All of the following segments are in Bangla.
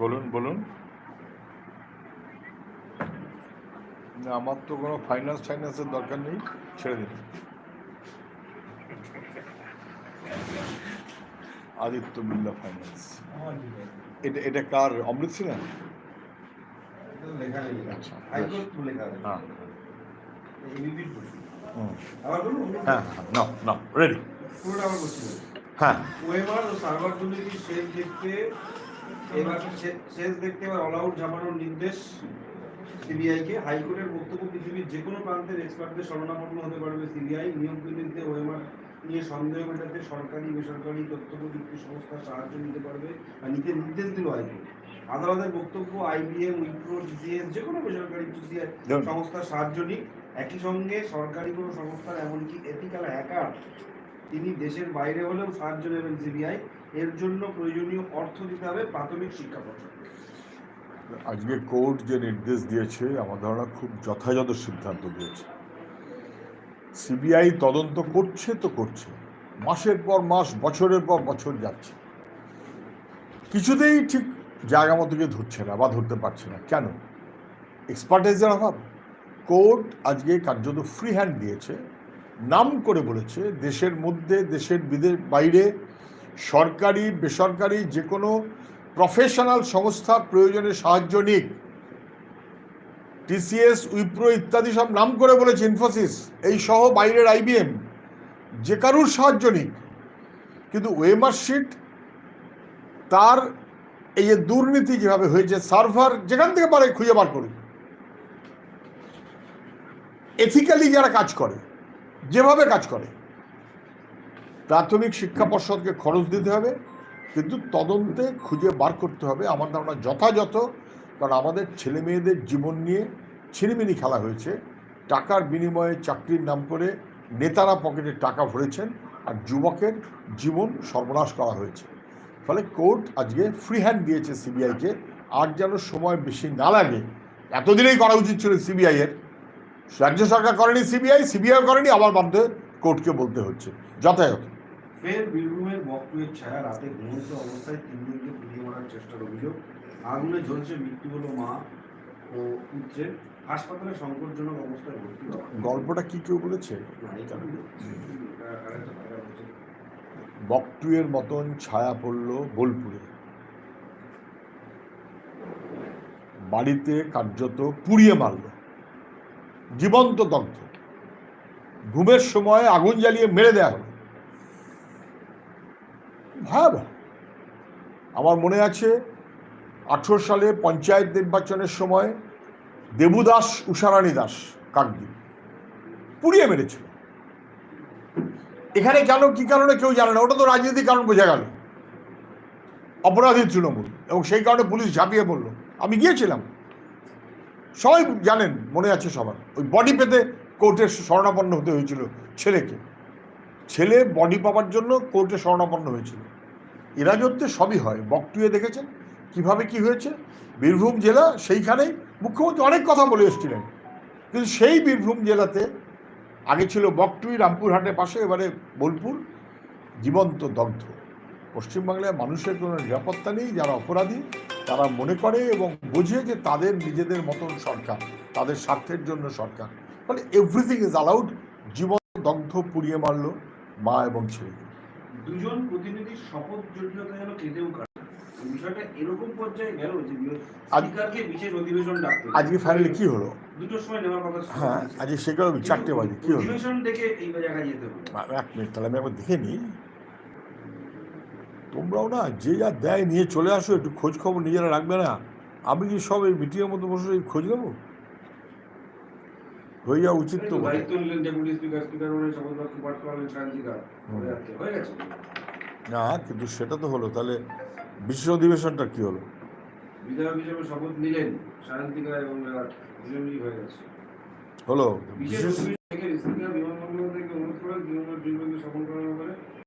বলুন বলুন। না আমার তো কোনো ফাইন্যান্স ফাইন্যান্সের দরকার নেই ছেড়ে দিন। আদিত্য বিল্লা ফাইন্যান্স এটা এটা কার? অমৃত সিনহা? লেখা নেই আচ্ছা। হাইকোর্ট লেখা আছে হ্যাঁ প্রশ্ন হুম। হ্যাঁ নাও নাও রেডি। হ্যাঁ। ওয়েমার ও সার্ভার দুর্নীতি শেষ দেখতে এবার শেষ দেখতে এবার অল আউট নির্দেশ হাইকোর্টের বক্তব্য পৃথিবীর যে কোনো প্রান্তের এক্সপার্টদের শরণাপন্ন হতে পারবে সিবিআই। দুর্নীতিতে ওয়েমার নিয়ে সন্দেহ মেটাতে সরকারি বেসরকারি তথ্য প্রযুক্তি সংস্থার সাহায্য নিতে পারবে বা নিতে নির্দেশ দিল হাইকোর্ট। আদালতের বক্তব্য আইবিএম উইপ্রো যে কোনো বেসরকারি সংস্থার সাহায্য নিক। একই সঙ্গে সরকারি কোনো সংস্থার এমনকি এথিক্যাল হ্যাকার তিনি দেশের বাইরে হলেও সাহায্য নেবেন সিবিআই। এর জন্য প্রয়োজনীয় অর্থ দিতে হবে প্রাথমিক শিক্ষা পর্ষদ আজকে কোর্ট যে নির্দেশ দিয়েছে, আমার ধারণা খুব যথাযথ সিদ্ধান্ত দিয়েছে। সিবিআই তদন্ত করছে তো করছে। মাসের পর মাস, বছরের পর বছর যাচ্ছে। কিছুতেই ঠিক জায়গা মতো গিয়ে ধরছে না বা ধরতে পারছে না। কেন? এক্সপার্টাইজের অভাব। কোর্ট আজকে কার্যত ফ্রি হ্যান্ড দিয়েছে। নাম করে বলেছে, দেশের মধ্যে, দেশের বিদেশ বাইরে সরকারি, বেসরকারি যে কোনো প্রফেশনাল সংস্থা প্রয়োজনে সাহায্য নিক। টিসিএস উইপ্রো ইত্যাদি সব নাম করে বলেছে ইনফোসিস এই সহ বাইরের আইবিএম যে কারুর সাহায্য নিক। কিন্তু ওয়েমার শিট তার এই যে দুর্নীতি যেভাবে হয়েছে সার্ভার যেখান থেকে পারে খুঁজে বার করুক। এথিক্যালি যারা কাজ করে যেভাবে কাজ করে। প্রাথমিক শিক্ষা পর্ষদকে খরচ দিতে হবে, কিন্তু তদন্তে খুঁজে বার করতে হবে। আমার ধারণা যথাযথ, কারণ আমাদের ছেলে মেয়েদের জীবন নিয়ে ছিনিমিনি খেলা হয়েছে। টাকার বিনিময়ে চাকরির নাম করে নেতারা পকেটে টাকা ভরেছেন আর যুবকের জীবন সর্বনাশ করা হয়েছে। ফলে কোর্ট আজকে ফ্রি হ্যান্ড দিয়েছে সিবিআইকে। আর যেন সময় বেশি না লাগে, এতদিনেই করা উচিত ছিল সিবিআইয়ের। রাজ্য সরকার করেনি সিবিআই সিবিআই করেনি আবার বাধ্য কোর্টকে বলতে হচ্ছে। যথাযথ। ফের বীরভূমের বকটুয়ের ছায়া রাতে ঘুমন্ত অবস্থায় তিনজনকে পুড়িয়ে মারার চেষ্টার অভিযোগ। আগুনে ঝলসে মৃত্যু হলো মা ও পুত্রের। হাসপাতালে সংকটজনক অবস্থায় ভর্তি গল্পটা কি কেউ বলেছে? বকটুয়ের মতন ছায়া পড়ল বোলপুরে। বাড়িতে কার্যত পুড়িয়ে মারল। জীবন্ত দগ্ধ ঘুমের সময় আগুন জ্বালিয়ে মেরে দেওয়া হলো। ভয়াবহ। আমার মনে আছে, আঠেরো সালে পঞ্চায়েত নির্বাচনের সময় দেবুদাস উষারানী দাস কাকদি পুড়িয়ে মেরেছিল। এখানে কেন, কি কারণে কেউ জানে না, ওটা তো রাজনীতির কারণ বোঝা গেল। অপরাধী তৃণমূল এবং সেই কারণে পুলিশ ঝাঁপিয়ে পড়ল। আমি গিয়েছিলাম। সবাই জানেন, মনে আছে সবার। ওই বডি পেতে কোর্টে শরণাপন্ন হতে হয়েছিল ছেলেকে। ছেলে বডি পাওয়ার জন্য কোর্টে শরণাপন্ন হয়েছিল। এরা যত্তে সবই হয়। বকটুয়ে দেখেছেন কীভাবে কি হয়েছে? বীরভূম জেলা সেইখানেই মুখ্যমন্ত্রী অনেক কথা বলে এসেছিলেন। কিন্তু সেই বীরভূম জেলাতে আগে ছিল বকটুই রামপুরহাটের পাশে, এবারে বোলপুর, জীবন্ত দগ্ধ। পশ্চিমবাংলায় মানুষের কোনো নিরাপত্তা নেই যারা অপরাধী তারা মনে করে এবং বোঝে যে তাদের নিজেদের মতন সরকার তাদের স্বার্থের জন্য সরকার। ফলে এভরিথিং ইজ অ্যালাউড জীবন দগ্ধ পুড়িয়ে মারল মা এবং ছেলেকে। দুজন প্রতিনিধির শপথ জটিলতা যেন কেটেও বিষয়টা এরকম পর্যায়ে গেল যে স্পিকারকে বিশেষ অধিবেশন ডাকতে আজকে ফাইনালি কি হলো? দুটোর সময় নেওয়ার কথা হ্যাঁ আজকে সেগুলো চারটে বাজে কি হলো? অধিবেশন ডেকে এই জায়গায় যেতে হবে এক মিনিট তাহলে আমি একবার দেখে নিই। তোমরাও না যে যা দেয় নিয়ে চলে আসো একটু খোঁজ খবর নিজেরা রাখবে না। আমি কি সব এই মিটিংয়ের মধ্যে বসে খোঁজ নেব? হয়ে যাওয়া উচিত তো। মানে না কিন্তু সেটা তো হলো তাহলে বিশেষ অধিবেশনটা কি হলো? বিধায়ক হিসেবে শপথ নিলেন সায়ন্তিকা এবং হয়ে গেছে। হলো বিশেষ থেকে বিমানবন্দর থেকে অনুরোধ করেন তৃণমূল দুজনকে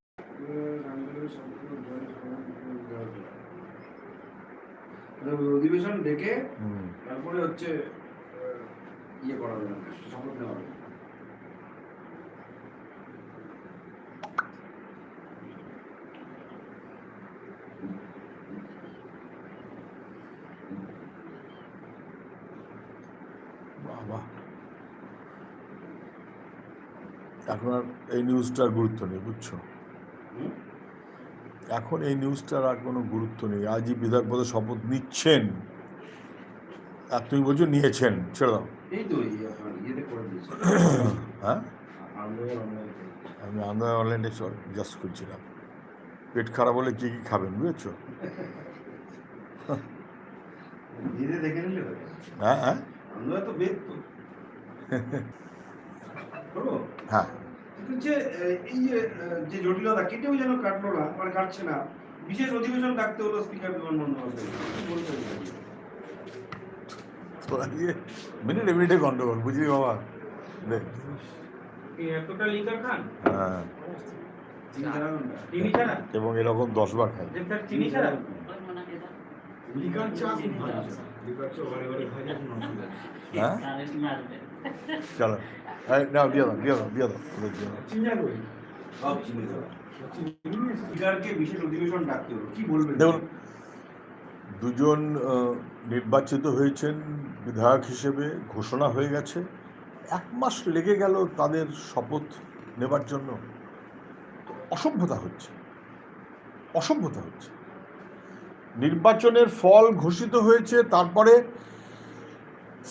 অধিবেশন ডেকে তারপরে হচ্ছে ইয়ে করা যাবে শপথ নেওয়া এখন আর এই নিউজটার গুরুত্ব নেই বুঝছ? এখন এই নিউজটার আর কোনো গুরুত্ব নেই। আজই বিধায়ক পদে শপথ নিচ্ছেন। আর তুমি বলছো নিয়েছেন ছেড়ে দাও। হ্যাঁ? আমি আন্দাজ অনলাইনে জাস্ট করছিলাম পেট খারাপ হলে কী কী খাবেন বুঝেছ? হ্যাঁ হ্যাঁ? আন্দোলন হ্যাঁ। কিন্তু যে এই যে জটিলতা কেটেও যেন কাটলো না মানে কাটছে না। বিশেষ অধিবেশন ডাকতে হলো স্পিকার বিমান বন্দ্যোপাধ্যায় মিনিটে মিনিটে গন্ডগোল বুঝলি বাবা? দেখ এতটা লিকার খান? হ্যাঁ। এবং এরকম দশবার খাই। চিনি ছাড়া? লিকার চা লিকার চা। হ্যাঁ? চলো নাও দিয়ে দাও দিয়ে দাও দিয়ে দাও দেখুন দুজন নির্বাচিত হয়েছেন বিধায়ক হিসেবে, ঘোষণা হয়ে গেছে। এক মাস লেগে গেল তাদের শপথ নেবার জন্য। অসভ্যতা হচ্ছে। অসভ্যতা হচ্ছে। নির্বাচনের ফল ঘোষিত হয়েছে, তারপরে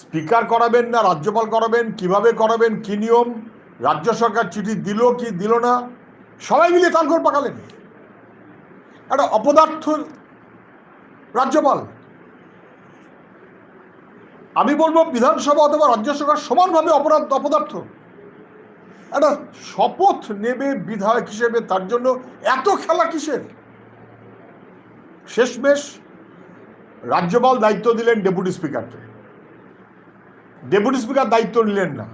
স্পিকার করাবেন না, রাজ্যপাল করাবেন, কীভাবে করাবেন, কি নিয়ম, রাজ্য সরকার চিঠি দিল কি দিল না, সবাই মিলে তালঘর পাকালেন। একটা অপদার্থ রাজ্যপাল। আমি বলব বিধানসভা অথবা রাজ্য সরকার সমানভাবে অপরাধ, অপদার্থ। একটা শপথ নেবে বিধায়ক হিসেবে, তার জন্য এত খেলা কিসের? শেষমেশ রাজ্যপাল দায়িত্ব দিলেন ডেপুটি স্পিকারকে। ডেপুটি স্পিকার দায়িত্ব নিলেন না।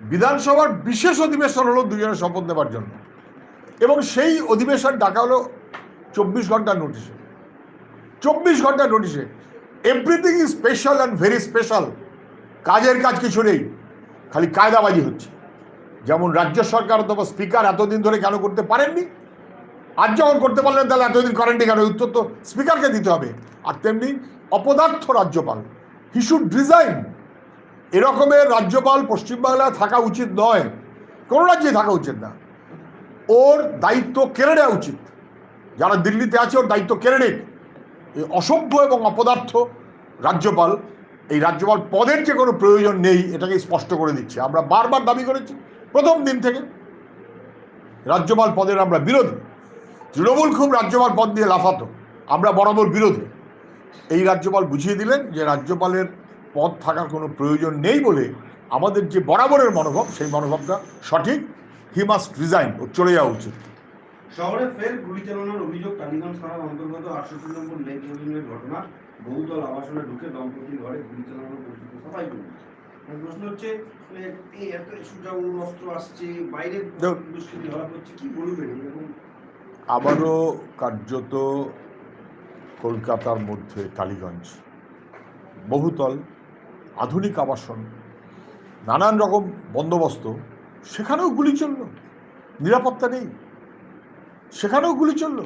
বিধানসভার বিশেষ অধিবেশন হলো দুজনের শপথ নেবার জন্য। এবং সেই অধিবেশন ডাকা হলো চব্বিশ ঘণ্টার নোটিশে চব্বিশ ঘণ্টার নোটিশে everything is special and very special কাজের কাজ কিছু নেই। খালি কায়দাবাজি হচ্ছে। যেমন রাজ্য সরকার অথবা স্পিকার এতদিন ধরে কেন করতে পারেননি? আজ যখন করতে পারলেন, তাহলে এতদিন করেননি কেন? উত্তর তো স্পিকারকে দিতে হবে। আর তেমনি অপদার্থ রাজ্যপাল। হি শুড এরকমের রাজ্যপাল পশ্চিমবাংলায় থাকা উচিত নয়। কোনো রাজ্যে থাকা উচিত না। ওর দায়িত্ব কেড়ে নেওয়া উচিত। যারা দিল্লিতে আছে, ওর দায়িত্ব কেড়ে নিক। এই অসভ্য এবং অপদার্থ রাজ্যপাল, এই রাজ্যপাল পদের যে কোনো প্রয়োজন নেই, এটাকে স্পষ্ট করে দিচ্ছে। আমরা বারবার দাবি করেছি, প্রথম দিন থেকে। রাজ্যপাল পদের আমরা বিরোধী। তৃণমূল খুব রাজ্যপাল পদ দিয়ে লাফাতো। আমরা বরাবর বিরোধী। এই রাজ্যপাল বুঝিয়ে দিলেন যে রাজ্যপালের পদ থাকার কোনো প্রয়োজন নেই বলে আমাদের যে বরাবরের মনোভাব সেই মনোভাবটা সঠিক। হি মাস্ট রিজাইন ও চলে যাওয়া উচিত। শহরে ফের গুলি চালানোর অভিযোগ টালিগঞ্জ থানার অন্তর্গত আটষট্টি নম্বর লেক এভিনিউয়ের ঘটনা। বহুতল আবাসনে ঢুকে দম্পতির ঘরে গুলি চালানোর পরিচিত সবাই প্রশ্ন হচ্ছে মানে, এই এত সুজা অস্ত্র আসছে বাইরে দুষ্কৃতি ধরা পড়ছে কি বলবেন? এরকম আবারও কার্যত কলকাতার মধ্যে টালিগঞ্জ। বহুতল আধুনিক আবাসন, নানান রকম বন্দোবস্ত, সেখানেও গুলি চলল। নিরাপত্তা নেই। সেখানেও গুলি চলল।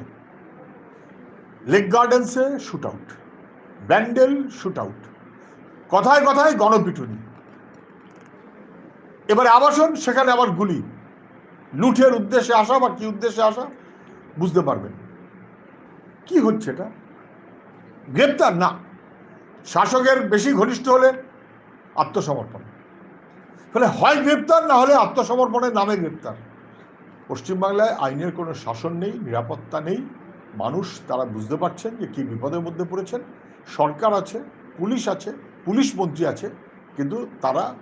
Lake গার্ডেন্সে shoot out Bandel shoot out কথায় কথায় গণপিটুনি। এবারে আবাসন, সেখানে আবার গুলি। লুঠের উদ্দেশ্যে আসা বা কি উদ্দেশ্যে আসা, বুঝতে পারবেন। কি হচ্ছে এটা? গ্রেপ্তার? না। শাসকের বেশি ঘনিষ্ঠ হলে আত্মসমর্পণ। ফলে হয় গ্রেপ্তার না হলে আত্মসমর্পণের নামে গ্রেপ্তার। পশ্চিমবাংলায় আইনের কোনো শাসন নেই নিরাপত্তা নেই। মানুষ তারা বুঝতে পারছেন যে কী বিপদের মধ্যে পড়েছেন। সরকার আছে পুলিশ আছে পুলিশ মন্ত্রী আছে কিন্তু তারা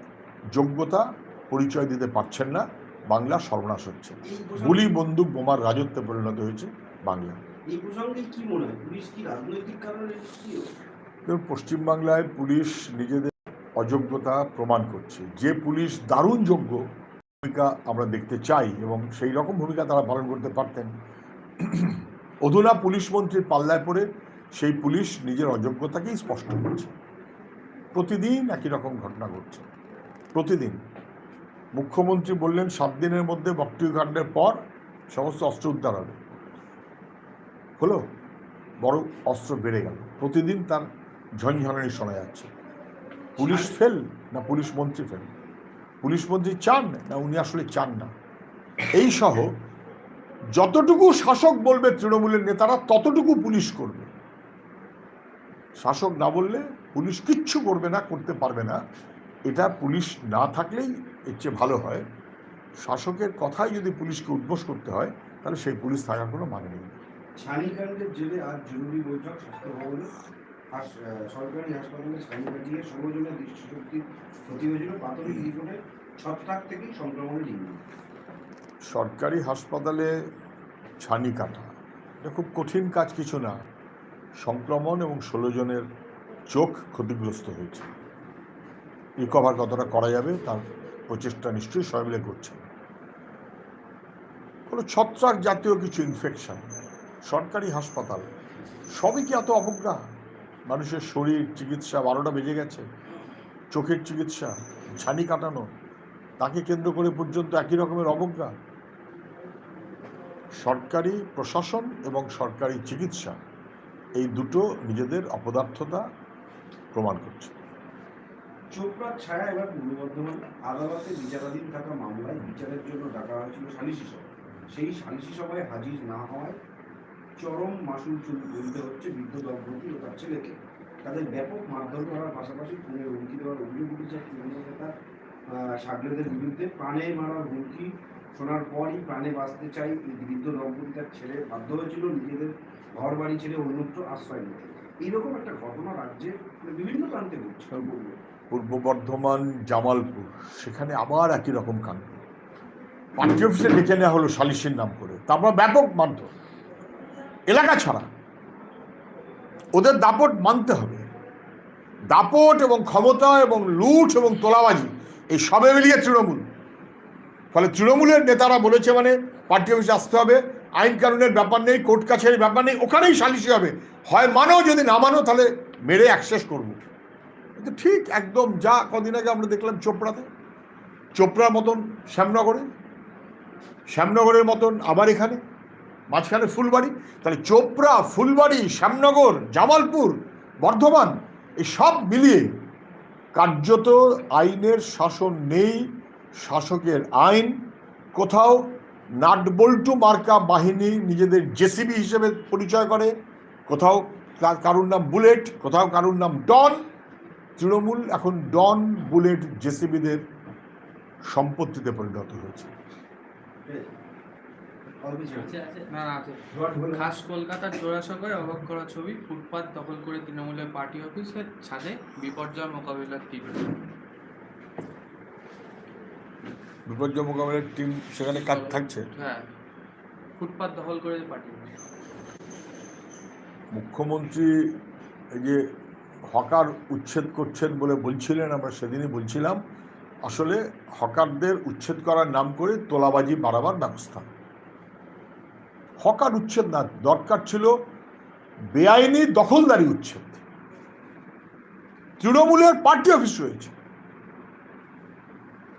যোগ্যতা পরিচয় দিতে পারছেন না। বাংলা সর্বনাশ হচ্ছে। গুলি বন্দুক বোমার রাজত্বে পরিণত হয়েছে বাংলা। পশ্চিমবাংলায় পুলিশ নিজেদের অযোগ্যতা প্রমাণ করছে। যে পুলিশ দারুণ যোগ্য ভূমিকা আমরা দেখতে চাই এবং সেই রকম ভূমিকা তারা পালন করতে পারতেন। অধুনা পুলিশ মন্ত্রীর পাল্লায় পড়ে সেই পুলিশ নিজের অযোগ্যতাকেই স্পষ্ট করছে। প্রতিদিন একই রকম ঘটনা ঘটছে। প্রতিদিন। মুখ্যমন্ত্রী বললেন, সাত দিনের মধ্যে বক্তৃকাণ্ডের পর সমস্ত অস্ত্র উদ্ধার হবে। হলো? বড় অস্ত্র বেড়ে গেল। প্রতিদিন তার ঝঞ্ঝনানি শোনা যাচ্ছে। পুলিশ ফেল না পুলিশ মন্ত্রী ফেল? পুলিশ মন্ত্রী চান না উনি আসলে চান না? এই সহ যতটুকু শাসক বলবে তৃণমূলের নেতারা ততটুকু পুলিশ করবে। শাসক না বললে পুলিশ কিচ্ছু করবে না করতে পারবে না। এটা পুলিশ না থাকলেই এর চেয়ে ভালো হয়। শাসকের কথাই যদি পুলিশকে উদ্বোস করতে হয় তাহলে সেই পুলিশ থাকার কোনো মানে নেই। ছানিকাণ্ডের আজ জরুরি বৈঠক স্বাস্থ্য ভবনে। সরকারি হাসপাতালে ছানি কাটিয়ে ষোলো জনের দৃষ্টিশক্তির ক্ষতি হয়েছিল প্রাথমিক রিপোর্টে ছত্রাক থেকেই সংক্রমণের ইঙ্গিত সরকারি হাসপাতালে ছানি কাটা, এটা খুব কঠিন কাজ কিছু না। সংক্রমণ এবং ষোলো জনের চোখ ক্ষতিগ্রস্ত হয়েছে। রিকভার কতটা করা যাবে তার প্রচেষ্টা নিশ্চয়ই সবাই মিলে করছে। কোনো ছত্রাক জাতীয় কিছু ইনফেকশন সরকারি হাসপাতাল, সবই কি এত অবজ্ঞা মানুষের শরীর চিকিৎসা বারোটা বেজে গেছে, চোখের চিকিৎসা, ছানি কাটানো, তাকে কেন্দ্র করে পর্যন্ত একই রকমের অবজ্ঞা। সরকারি প্রশাসন এবং সরকারি চিকিৎসা এই দুটো নিজেদের অপদার্থতা প্রমাণ করছে। চোপড়ার ছায়া এবার পূর্ব বর্ধমান, আদালতে বিচারাধীন থাকা মামলায় বিচারের জন্য ডাকা হয়েছিল সালিশি সভা। সেই সালিশি সভায় হাজির না হওয়ায় চরম মাসুল বলতে হচ্ছে বৃদ্ধ দম্পতি ও তার ছেলেকে। তাদের ব্যাপক মারধর করার পাশাপাশি খুনের হুমকি দেওয়ার অভিযোগ উঠেছে তৃণমূল নেতা সাগরেদের বিরুদ্ধে। প্রাণে মারার হুমকি শোনার পরই প্রাণে বাঁচতে চাই এই বৃদ্ধ দম্পতি তার ছেলে। বাধ্য হয়েছিল নিজেদের ঘর বাড়ি ছেড়ে অন্যত্র আশ্রয় নিতে। এইরকম একটা ঘটনা রাজ্যে মানে বিভিন্ন প্রান্তে ঘটছে? পূর্ব বর্ধমান, জামালপুর, সেখানে আবার একই রকম কাণ্ড। পার্টি অফিসে ডেকে নেওয়া হলো সালিসের নাম করে। তারপর ব্যাপক মারধর। এলাকা ছাড়া। ওদের দাপট মানতে হবে। দাপট এবং ক্ষমতা এবং লুট এবং তোলাবাজি, এই সবে মিলিয়ে তৃণমূল। ফলে তৃণমূলের নেতারা বলেছে মানে পার্টি অফিসে আসতে হবে। আইন কানুনের ব্যাপার নেই, কোর্ট কাছারির ব্যাপার নেই, ওখানেই সালিশি হবে। হয় মানো, যদি না মানো, তাহলে মেরে অ্যাক্সেস করব। কিন্তু ঠিক একদম যা কদিন আগে আমরা দেখলাম চোপড়াতে। চোপড়ার মতন শ্যামনগরে। শ্যামনগরের মতন আবার এখানে। মাঝখানে ফুলবাড়ি, তাহলে চোপড়া, ফুলবাড়ি, শ্যামনগর, জামালপুর, বর্ধমান, এই সব মিলিয়ে কার্যত আইনের শাসন নেই, শাসকের আইন। কোথাও নাটবল্টু মার্কা বাহিনী নিজেদের জেসিবি হিসেবে পরিচয় করে, কোথাও কারুর নাম বুলেট, কোথাও কারুর নাম ডন। তৃণমূল এখন ডন, বুলেট, জেসিবিদের সম্পত্তিতে পরিণত হয়েছে অল্প ছিল। না না আছে জট বলে- খাস কলকাতার জোড়াসাগরে অবাক করা ছবি ফুটপাত দখল করে তৃণমূলের পার্টি অফিসের ছাদে বিপর্যয় মোকাবিলার তীব্র বিপর্যয় মোকাবিলার টিম সেখানে কাজ থাকছে? হ্যাঁ। ফুটপাত দখল করে পার্টি অফিস। মুখ্যমন্ত্রী এই যে হকার উচ্ছেদ করছেন বলে বলছিলেন আমরা সেদিনই বলছিলাম আসলে হকারদের উচ্ছেদ করার নাম করে তোলাবাজি বাড়াবার ব্যবস্থা। হকার উচ্ছেদ না, দরকার ছিল বেআইনি দখলদারি উচ্ছেদ। তৃণমূলের পার্টি অফিস রয়েছে।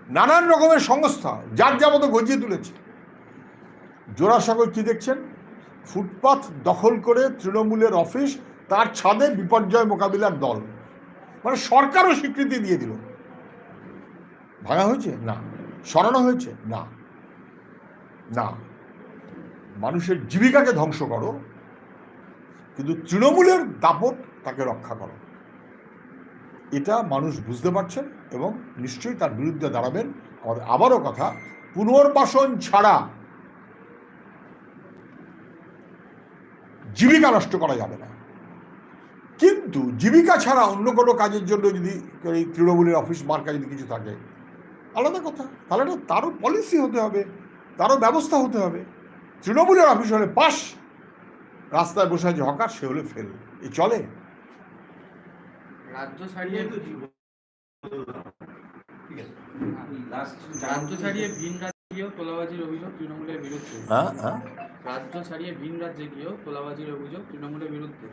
নানান রকমের সংস্থা যার যাবত গজিয়ে তুলেছে। জোড়াসাগর কি দেখছেন? ফুটপাথ দখল করে তৃণমূলের অফিস তার ছাদে বিপর্যয় মোকাবিলার দল। মানে সরকারও স্বীকৃতি দিয়ে দিল। ভাঙা হয়েছে? না। সরানো হয়েছে? না। না। মানুষের জীবিকাকে ধ্বংস করো, কিন্তু তৃণমূলের দাপট তাকে রক্ষা করো। এটা মানুষ বুঝতে পারছেন এবং নিশ্চয়ই তার বিরুদ্ধে দাঁড়াবেন। আমাদের আবারও কথা, পুনর্বাসন ছাড়া জীবিকা নষ্ট করা যাবে না। কিন্তু জীবিকা ছাড়া অন্য কোনো কাজের জন্য যদি এই তৃণমূলের অফিস মার্কা যদি কিছু থাকে, আলাদা কথা। তাহলে তারও পলিসি হতে হবে, তারও ব্যবস্থা হতে হবে। তৃণমূলের অফিস হলে পাস রাস্তায় বসে আছে হকার সে হলে ফেল। এ চলে। রাজ্য ছাড়িয়ে লাস্ট রাজ্য ছাড়িয়ে ভিন রাজ্যে গিয়েও তোলাবাজির অভিযোগ তৃণমূলের বিরুদ্ধে। হ্যাঁ হ্যাঁ রাজ্য ছাড়িয়ে ভিন রাজ্যে গিয়েও তোলাবাজির অভিযোগ তৃণমূলের বিরুদ্ধে।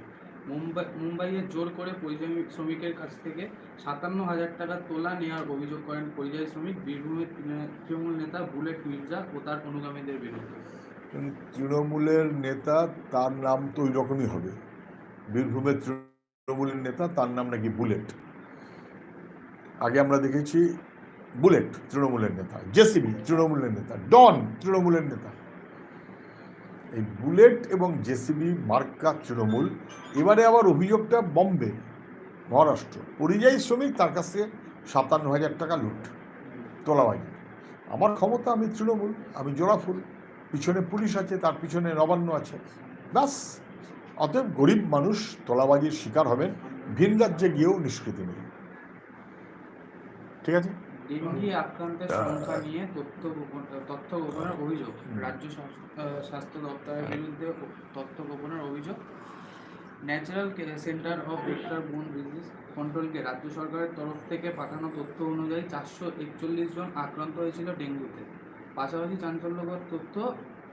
মুম্বাই মুম্বাইয়ে জোর করে পরিযায়ী শ্রমিকের কাছ থেকে সাতান্ন হাজার টাকা তোলা নেওয়ার অভিযোগ করেন পরিযায়ী শ্রমিক বীরভূমের তৃণমূল নেতা বুলেট মির্জা ও তার অনুগামীদের বিরুদ্ধে। তৃণমূলের নেতা, তার নাম তো ওই রকমই হবে। বীরভূমের তৃণমূলের নেতা, তার নাম নাকি বুলেট। আগে আমরা দেখেছি বুলেট তৃণমূলের নেতা, জেসিবি তৃণমূলের নেতা, ডন তৃণমূলের নেতা। এই বুলেট এবং জেসিবি মার্কা তৃণমূল, এবারে আবার অভিযোগটা বম্বে, মহারাষ্ট্র। পরিযায়ী শ্রমিক তার কাছে সাতান্ন হাজার টাকা লুট, তোলাবাজি। আমার ক্ষমতা, আমি তৃণমূল, আমি জোড়াফুল পিছনে পুলিশ আছে তার পিছনে নবান্ন আছে। ব্যাস অতএব গরিব মানুষ তোলাবাজির শিকার হবেন ভিন রাজ্যে গিয়েও নিষ্কৃতি নেই। ঠিক আছে? ডেঙ্গি আক্রান্তের সংখ্যা নিয়ে তথ্য গোপন তথ্য গোপনের অভিযোগ রাজ্য স্বাস্থ্য দপ্তরের বিরুদ্ধে তথ্য গোপনের অভিযোগ। Natural centre of vector borne disease কন্ট্রোলকে রাজ্য সরকারের তরফ থেকে পাঠানো তথ্য অনুযায়ী চারশো একচল্লিশ জন আক্রান্ত হয়েছিল ডেঙ্গুতে। পাশাপাশি চাঞ্চল্যকর তথ্য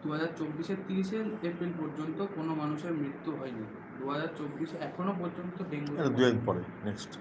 দু হাজার চব্বিশের তিরিশে এপ্রিল পর্যন্ত কোনো মানুষের মৃত্যু হয়নি। দু হাজার চব্বিশে এখনও পর্যন্ত ডেঙ্গু দু পরে হ্যাঁ, নেক্সট